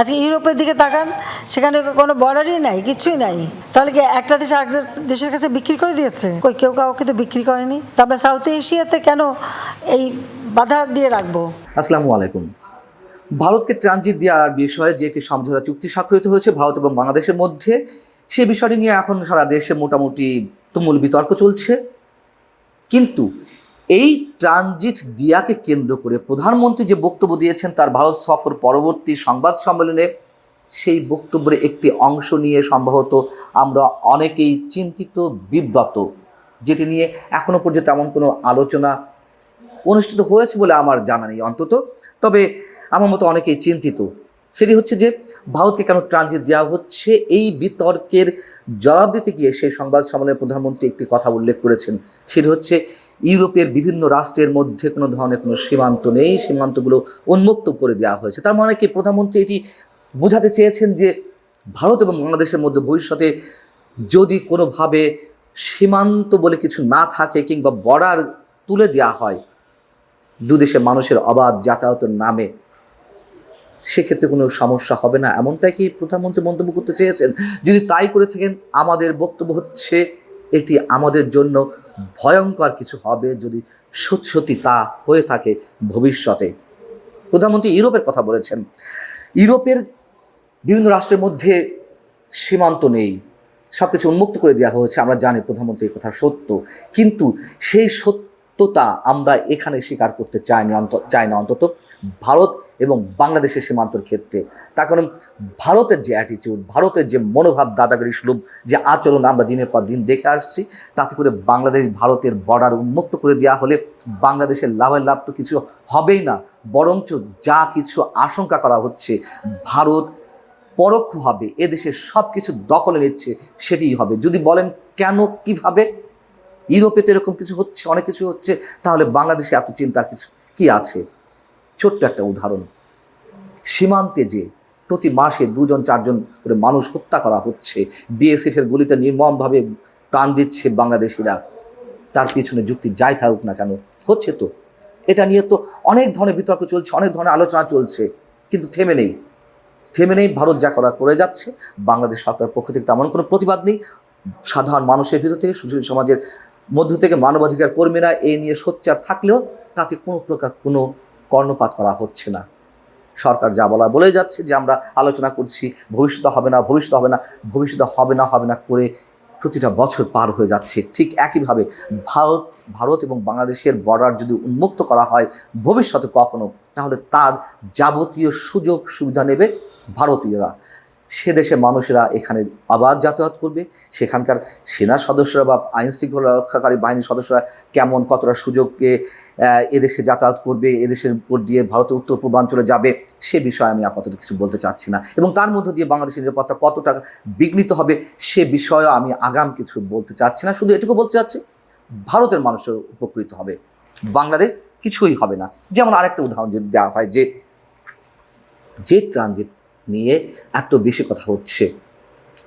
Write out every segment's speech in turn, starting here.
আজকে ইউরোপের দিকে তাকান, সেখানে কোনো বর্ডারই নাই, কিছুই নাই। তাহলে কি একটা দেশ আরেক দেশের কাছে বিক্রি করে দিয়েছে? কই, কেউ কাউকে তো বিক্রি করেনি। তারপরে সাউথ এশিয়াতে কেন এই বাধা দিয়ে রাখব? আসসালামু আলাইকুম। ভারতকে ট্রানজিট দেওয়ার বিষয়ে যে একটি সমঝোতা চুক্তি স্বাক্ষরিত হয়েছে ভারত এবং বাংলাদেশের মধ্যে সে বিষয়টি নিয়ে এখন সারা দেশে মোটামুটি তুমুল বিতর্ক চলছে। কিন্তু এই ট্রানজিট দিয়াকে কেন্দ্র করে প্রধানমন্ত্রী যে বক্তব্য দিয়েছেন, তার ভারত সফর পরবর্তী সংবাদ সম্মেলনে, সেই বক্তব্যের একটি অংশ নিয়ে সম্ভবত আমরা অনেকেই চিন্তিত, বিব্রত, যেটি নিয়ে এখনও পর্যন্ত তেমন কোনো আলোচনা অনুষ্ঠিত হয়েছে বলে আমার জানা নেই অন্তত। তবে আমার মতো অনেকেই চিন্তিত। সেটি হচ্ছে যে, ভারতকে কেন ট্রানজিট দেওয়া হচ্ছে, এই বিতর্কের জবাব দিতে গিয়ে সেই সংবাদ সম্মেলনে প্রধানমন্ত্রী একটি কথা উল্লেখ করেছেন। সেটি হচ্ছে ইউরোপের বিভিন্ন রাষ্ট্রের মধ্যে কোনো ধরনের কোনো সীমান্ত নেই, সীমান্তগুলো উন্মুক্ত করে দেওয়া হয়েছে। তার মানে কি? প্রধানমন্ত্রী এটি বোঝাতে চেয়েছেন যে ভারত এবং বাংলাদেশের মধ্যে ভবিষ্যতে যদি কোনোভাবে সীমান্ত বলে কিছু না থাকে কিংবা বর্ডার তুলে দেওয়া হয় দুদেশের মানুষের অবাধ যাতায়াতের নামে, সেক্ষেত্রে কোনো সমস্যা হবে না। এমনটাই কি প্রধানমন্ত্রী মন্তব্য করতে চেয়েছেন? যদি তাই করে থাকেন, আমাদের বক্তব্য হচ্ছে এটি আমাদের জন্য ভয়ঙ্কর কিছু হবে যদি সত্যি তা হয়ে থাকে ভবিষ্যতে। প্রধানমন্ত্রী ইউরোপের কথা বলেছেন। ইউরোপের বিভিন্ন রাষ্ট্রের মধ্যে সীমান্ত নেই। সব কিছু উন্মুক্ত করে দেওয়া হয়েছে, আমরা জানি প্রধানমন্ত্রীর কথা সত্য। কিন্তু সেই সত্যতা আমরা এখানে স্বীকার করতে চাই না অন্ত চাই না। অন্তত ভারত এবং বাংলাদেশের সীমান্তর ক্ষেত্রে। তার কারণ ভারতের যে অ্যাটিটিউড ভারতের যে মনোভাব, দাদাগিরি সুলভ যে আচরণ আমরা দিনের পর দিন দেখে আসছি, তাতে করে বাংলাদেশ ভারতের বর্ডার উন্মুক্ত করে দেওয়া হলে বাংলাদেশের লাভের লাভ তো কিছু হবেই না, বরঞ্চ যা কিছু আশঙ্কা করা হচ্ছে, ভারত পরোক্ষভাবে এদেশের সব কিছু দখলে নিচ্ছে, সেটিই হবে। যদি বলেন কেন, কীভাবে? ইউরোপে তো এরকম কিছু হচ্ছে, অনেক কিছু হচ্ছে, তাহলে বাংলাদেশে এত চিন্তার কিছু কি আছে? ছোট্ট একটা উদাহরণ। সীমান্তে যে প্রতি মাসে দুজন, চারজন করে মানুষ হত্যা করা হচ্ছে বিএসএফ এর গুলিতে নির্মমভাবে প্রাণ দিচ্ছে বাংলাদেশিরা, তার পিছনে যুক্তি যাই থাকুক না কেন, হচ্ছে তো। এটা নিয়ে তো অনেক ধরনের বিতর্ক চলছে, অনেক ধরনের আলোচনা চলছে, কিন্তু থেমে নেই। থেমে নেই, ভারত যা করা করে যাচ্ছে, বাংলাদেশ সরকারের পক্ষ থেকে তেমন কোনো প্রতিবাদ নেই। সাধারণ মানুষের ভিতর থেকে, সুশীল সমাজের মধ্য থেকে মানবাধিকার কর্মীরা এই নিয়ে সোচ্চার থাকলেও তাতে কোনো প্রকার কোনো কর্ণপাত করা হচ্ছে না। সরকার যা বলা বলে যাচ্ছে যে আমরা আলোচনা করছি, ভবিষ্যৎ হবে না, ভবিষ্যৎ হবে না, ভবিষ্যৎ হবে না হবে না করে প্রতিটা বছর পার হয়ে যাচ্ছে। ঠিক একইভাবে ভারত ভারত এবং বাংলাদেশের বর্ডার যদি উন্মুক্ত করা হয় ভবিষ্যতে কখনো, তাহলে তার যাবতীয় সুযোগ সুবিধা নেবে ভারতীয়রা। সে দেশের মানুষেরা এখানে আবার যাতায়াত করবে। সেখানকার সেনা সদস্যরা বা আইন শৃঙ্খলা রক্ষাকারী বাহিনীর সদস্যরা কেমন কতটা সুযোগকে এদেশে যাতায়াত করবে, এদেশের উপর দিয়ে ভারতের উত্তর পূর্বাঞ্চলে যাবে, সে বিষয়ে আমি আপাতত কিছু বলতে চাচ্ছি না। এবং তার মধ্য দিয়ে বাংলাদেশের নিরাপত্তা কতটা বিঘ্নিত হবে, সে বিষয়ে আমি আগাম কিছু বলতে চাচ্ছি না। শুধু এটুকু বলতে চাচ্ছি, ভারতের মানুষের উপকৃত হবে। বাংলাদেশ কিছুই হবে না। যেমন আরেকটা উদাহরণ যদি দেওয়া হয় যে যে ট্রানজিট নিয়ে এত বেশি কথা হচ্ছে।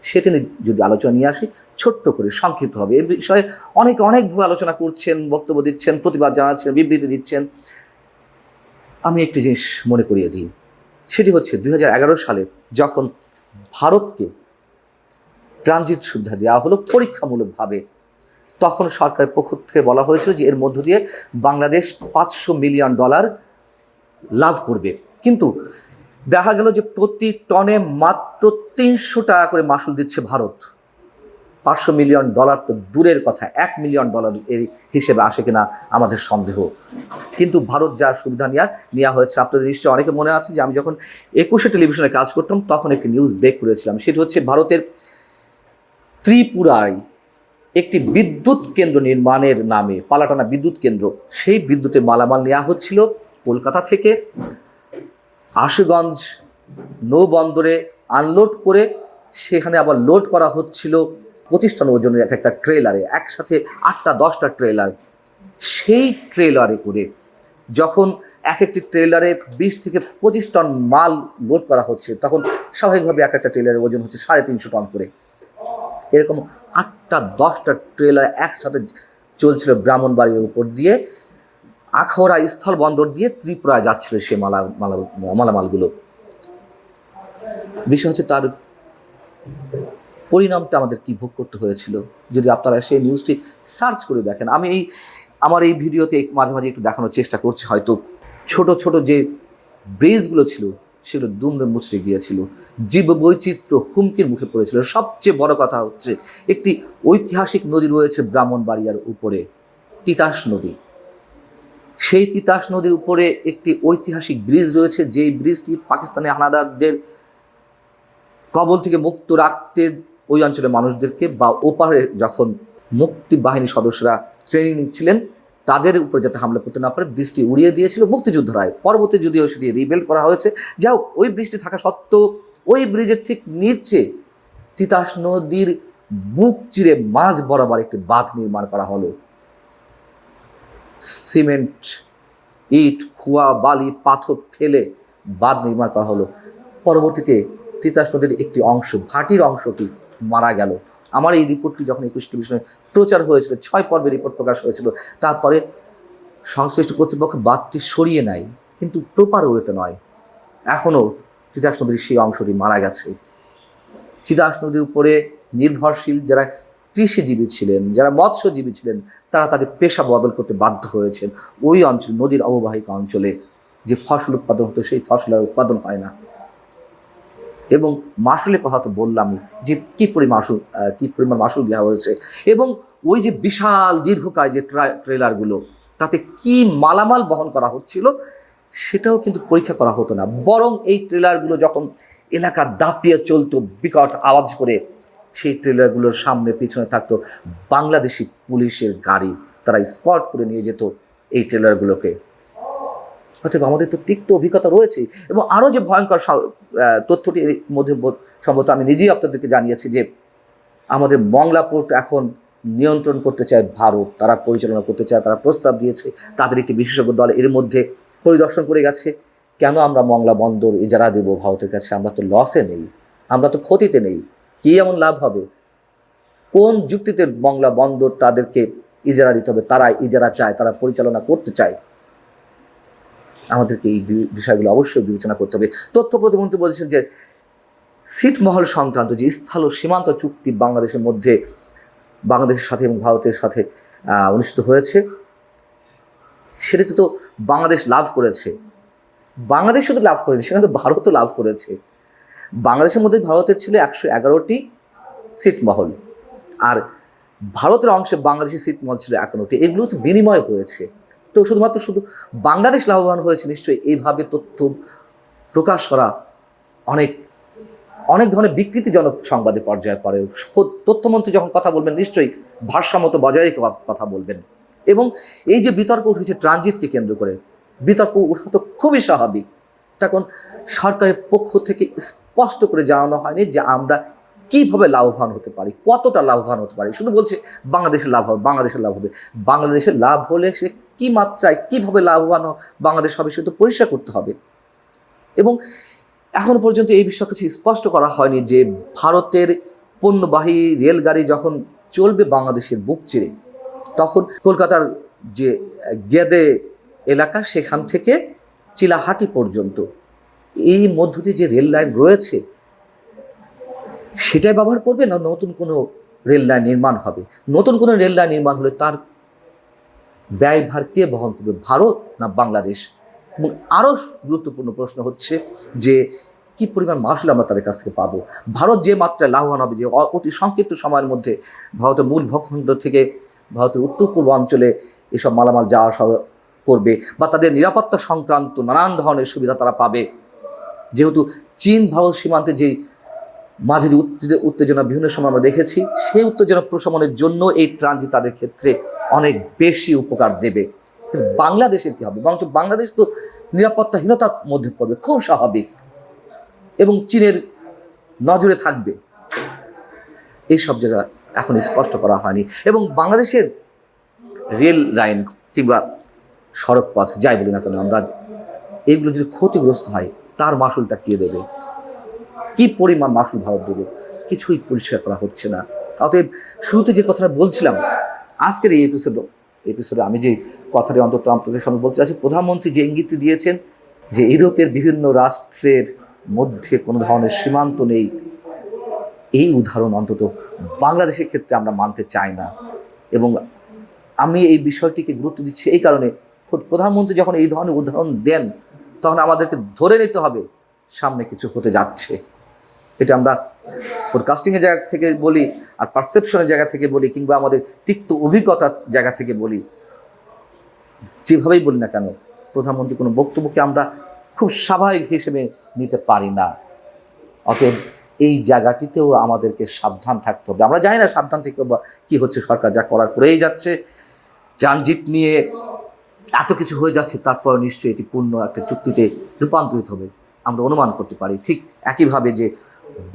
সেটা নিয়ে যদি আলোচনা নিয়ে আসি, ছোট্ট করে সংক্ষিপ্ত হবে এ বিষয়ে অনেকে অনেকভাবে আলোচনা করছেন, বক্তব্য দিচ্ছেন, প্রতিবাদ জানাচ্ছেন, বিবৃতি দিচ্ছেন। আমি একটি জিনিস মনে করিয়ে দিই। সেটি হচ্ছে দুই হাজার এগারো সালে যখন ভারতকে ট্রানজিট সুবিধা দেওয়া হলো পরীক্ষামূলকভাবে, তখন সরকারের পক্ষ থেকে বলা হয়েছিল যে এর মধ্য দিয়ে বাংলাদেশ পাঁচশো মিলিয়ন ডলার লাভ করবে। কিন্তু দেখা গেল যে প্রতি টনে মাত্র তিনশো টাকা করে মাসুল দিচ্ছে ভারত। পাঁচশো মিলিয়ন ডলার তো দূরের কথা, এক মিলিয়ন ডলার এর হিসেবে আসে কিনা আমাদের সন্দেহ। কিন্তু ভারত যা সুবিধা নেওয়া নেওয়া হয়েছে, আপনাদের নিশ্চয়ই অনেকে মনে আছে যে আমি যখন একুশে টেলিভিশনে কাজ করতাম, তখন একটি নিউজ ব্রেক করেছিলাম। সেটি হচ্ছে ভারতের ত্রিপুরায় একটি বিদ্যুৎ কেন্দ্র নির্মাণের নামে, পালাটানা বিদ্যুৎ কেন্দ্র। সেই বিদ্যুতের মালামাল নেওয়া হচ্ছিল কলকাতা থেকে আশুগঞ্জ নৌবন্দরে আনলোড করে সেখানে আবার লোড করা হচ্ছিল পঁচিশ টন ওজনের এক একটা ট্রেলারে একসাথে আটটা, দশটা ট্রেলার সেই ট্রেলারে করে যখন এক একটি ট্রেলারে বিশ থেকে পঁচিশ টন মাল লোড করা হচ্ছে, তখন স্বাভাবিকভাবে এক একটা ট্রেলারের ওজন হচ্ছে সাড়ে তিনশো টন করে। এরকম আটটা, দশটা ট্রেলার একসাথে চলছিল ব্রাহ্মণবাড়ির উপর দিয়ে। আখাউড়া স্থল বন্দর দিয়ে ত্রিপুরা যাচ্ছিল সে মালা মালা, মালামালগুলো। বিষয় হচ্ছে তার পরিণামটা আমাদের কি ভোগ করতে হয়েছিল। যদি আপনারা সেই নিউজটি সার্চ করে দেখেন, আমি এই, আমার এই ভিডিওতে মাঝে মাঝে একটু দেখানোর চেষ্টা করছি, হয়তো ছোট ছোট যে ব্রিজগুলো ছিল, সেগুলো দুমড়ে মুচড়ে গিয়েছিল। জীব বৈচিত্র্য হুমকির মুখে পড়েছিল। সবচেয়ে বড় কথা হচ্ছে, একটি ঐতিহাসিক নদী রয়েছে ব্রাহ্মণবাড়িয়ার উপরে, তিতাস নদী। সেই তিতাস নদীর উপরে একটি ঐতিহাসিক ব্রিজ রয়েছে, যেই ব্রিজটি পাকিস্তানি হানাদারদের কবল থেকে মুক্ত রাখতে ওই অঞ্চলের মানুষদেরকে বা ওপারে যখন মুক্তি বাহিনী সদস্যরা ট্রেনিং নিচ্ছিলেন, তাদের উপরে যাতে হামলা করতে না পারে বৃষ্টি উড়িয়ে দিয়েছিল মুক্তিযুদ্ধরায় পরবর্তী যদিও সেটি রিবেল করা হয়েছে, যা হোক, ওই বৃষ্টি থাকা সত্ত্বেও ওই ব্রিজের ঠিক নিচে তিতাস নদীর বুক চিরে মাঝ বরাবর একটি বাঁধ নির্মাণ করা হলো। সিমেন্ট, ইট, খোয়া, বালি, পাথর ফেলে বাঁধ নির্মাণ করা হলো। পরবর্তীতে তিতাস নদীর একটি অংশ, ভাটির অংশটি মারা গেল। আমার এই রিপোর্টটি যখন একুশ টেলিভিশনে প্রচার হয়েছিল, ছয় পর্বে রিপোর্ট প্রকাশ হয়েছিল, তারপরে সংশ্লিষ্ট কর্তৃপক্ষ বাঁধটি সরিয়ে নেয়, কিন্তু প্রপার ওয়েতে নয়। এখনও তিতাস নদীর সেই অংশটি মারা গেছে। তিতাস নদীর উপরে নির্ভরশীল যারা কৃষিজীবী ছিলেন, যারা মৎস্যজীবী ছিলেন, তারা তাদের পেশা বদল করতে বাধ্য হয়েছেন। ওই অঞ্চল, নদীর অববাহিকা অঞ্চলে যে ফসল উৎপাদন হতো, সেই ফসল আর উৎপাদন হয় না। এবং মাসুলের কথা তো বললামই যে কি পরিমাণ মাসুল কি পরিমাণ মাসুল দেওয়া হয়েছে। এবং ওই যে বিশাল দীর্ঘকায় যে ট্রা- ট্রেলারগুলো, তাতে কি মালামাল বহন করা হচ্ছিল, সেটাও কিন্তু পরীক্ষা করা হতো না। বরং এই ট্রেলারগুলো যখন এলাকা দাপিয়ে চলতো, বিকট আওয়াজ করে সেই ট্রেলারগুলোর সামনে, পিছনে থাকতো বাংলাদেশি পুলিশের গাড়ি। তারা স্কট করে নিয়ে যেত এই ট্রেলারগুলোকে অতএব আমাদের তো তিক্ত অভিজ্ঞতা রয়েছে এবং আরও যে ভয়ঙ্কর তথ্যটি এর মধ্যে সম্ভবত আমি নিজেই আপনাদেরকে জানিয়েছি যে, আমাদের মংলা পোর্ট এখন নিয়ন্ত্রণ করতে চায় ভারত। তারা পরিচালনা করতে চায়, তারা প্রস্তাব দিয়েছে, তাদের একটি বিশেষজ্ঞ দল এর মধ্যে পরিদর্শন করে গেছে। কেন আমরা মংলা বন্দর ইজারা দেব ভারতের কাছে? আমরা তো লসে নেই, আমরা তো ক্ষতিতে নেই। কি এমন লাভ হবে? কোন যুক্তিতে বাংলা বন্দর তাদেরকে ইজারা দিতে হবে? তারা ইজারা চায়, তারা পরিচালনা করতে চায়। আমাদেরকে এই বিষয়গুলো অবশ্যই বিবেচনা করতে হবে। তথ্য প্রতিমন্ত্রী বলেছেন যে সিটমহল সংক্রান্ত যে স্থল সীমান্ত চুক্তি বাংলাদেশের মধ্যে বাংলাদেশের সাথে এবং ভারতের সাথে অনুষ্ঠিত হয়েছে, সেটাতে তো বাংলাদেশ লাভ করেছে। বাংলাদেশ শুধু লাভ করেনি, সেখানে তো ভারতও লাভ করেছে। বাংলাদেশের মধ্যে ভারতের ছিল একশো এগারোটি সিটমহল। আর ভারতের অংশে বাংলাদেশের সিটমহল ছিল একান্নটি। এগুলো তো বিনিময় হয়েছে। তো শুধুমাত্র শুধু বাংলাদেশ লাভবান হয়েছে, নিশ্চয়ই এইভাবে তথ্য প্রকাশ করা অনেক অনেক ধরনের বিকৃতিজনক সংবাদে পর্যায়ে পড়ে। তথ্যমন্ত্রী যখন কথা বলবেন, নিশ্চয়ই ভারসাম্যত বজায় রেখে কথা বলবেন। এবং এই যে বিতর্ক উঠেছে ট্রানজিটকে কেন্দ্র করে, বিতর্ক উঠা তো খুবই স্বাভাবিক। তখন সরকারের পক্ষ থেকে স্পষ্ট করে জানানো হয়নি যে আমরা কীভাবে লাভবান হতে পারি, কতটা লাভবান হতে পারি। শুধু বলছে বাংলাদেশের লাভ হবে, বাংলাদেশের লাভ হবে। বাংলাদেশের লাভ হলে সে কি মাত্রায় কীভাবে লাভবান বাংলাদেশ হবে সে তো পরিষ্কার করতে হবে। এবং এখনও পর্যন্ত এই বিষয়ে কিছু স্পষ্ট করা হয়নি যে ভারতের পণ্যবাহী রেলগাড়ি যখন চলবে বাংলাদেশের বুক চিরে, তখন কলকাতার যে গেদে এলাকা সেখান থেকে চিলাহাটি পর্যন্ত এই মধ্য দিয়ে যে রেল লাইন রয়েছে, সেটাই ব্যবহার করবে না নতুন কোনো রেল লাইন নির্মাণ হবে? নতুন কোনো রেল লাইন নির্মাণ হলে তার ব্যয়ভার কে বহন করবে, ভারত না বাংলাদেশ? এবং আরও গুরুত্বপূর্ণ প্রশ্ন হচ্ছে যে, কি পরিমাণ মাসুল আমরা তাদের কাছ থেকে পাবো? ভারত যে মাত্রায় লাভবান হবে, যে অতি সংক্ষিপ্ত সময়ের মধ্যে ভারতের মূল ভূখণ্ড থেকে ভারতের উত্তর পূর্ব অঞ্চলে এসব মালামাল যাওয়া করবে বা তাদের নিরাপত্তা সংক্রান্ত নানান ধরনের সুবিধা তারা পাবে। যেহেতু চীন ভারত সীমান্তে যে মাঝে যে উত্তে- উত্তেজনা বিভিন্ন সময় আমরা দেখেছি, সেই উত্তেজনা প্রশমনের জন্য এই ট্রানজিট তাদের ক্ষেত্রে অনেক বেশি উপকার দেবে। কিন্তু বাংলাদেশের কি হবে? বরঞ্চ বাংলাদেশ তো নিরাপত্তাহীনতার মধ্যে পড়বে, খুব স্বাভাবিক। এবং চীনের নজরে থাকবে। এই সব জায়গা এখন স্পষ্ট করা হয়নি। এবং বাংলাদেশের রেল লাইন কিংবা সড়ক পথ যাই বলি না কেন, আমরা এগুলো যদি ক্ষতিগ্রস্ত হয় তার মাসুলটা কে দেবে? কি পরিমাণ মাসুল ভারত দেবে? কিছুই পরিষ্কার করা হচ্ছে না। অতএব শুরুতে যে কথাটা বলছিলাম, আজকের এই এপিসোড এপিসোডে আমি যে কথাটি অন্তত আপনাদের সামনে বলতে চাচ্ছি, প্রধানমন্ত্রী যে ইঙ্গিতটি দিয়েছেন যে ইউরোপের বিভিন্ন রাষ্ট্রের মধ্যে কোনো ধরনের সীমান্ত নেই, এই উদাহরণ অন্তত বাংলাদেশের ক্ষেত্রে আমরা মানতে চাই না। এবং আমি এই বিষয়টিকে গুরুত্ব দিচ্ছি এই কারণে, প্রধানমন্ত্রী যখন এই ধরনের উদাহরণ দেন তখন আমাদেরকে ধরে নিতে হবে সামনে কিছু হতে যাচ্ছে। এটা আমরা ফোরকাস্টিংয়ের জায়গা থেকে বলি আর পারসেপশনের জায়গা থেকে বলি কিংবা আমাদের তিক্ত অভিজ্ঞতার জায়গা থেকে বলি। যেভাবেই বলি না কেন প্রধানমন্ত্রী কোনো বক্তব্যকে আমরা খুব স্বাভাবিক হিসেবে নিতে পারি না। অতএব এই জায়গাটিতেও আমাদেরকে সাবধান থাকতে হবে। আমরা জানি না সাবধান থেকে কি হচ্ছে সরকার যা করার করেই যাচ্ছে। ট্রানজিট নিয়ে এত কিছু হয়ে যাচ্ছে তারপর নিশ্চয়ই এটি পূর্ণ একটা চুক্তিতে রূপান্তরিত হবে। আমরা অনুমান করতে পারি ঠিক একইভাবে যে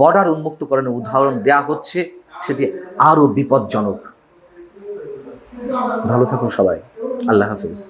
বর্ডার উন্মুক্তকরণের উদাহরণ দেয়া হচ্ছে, সেটি আরও বিপজ্জনক। ভালো থাকুন সবাই। আল্লাহ হাফিজ।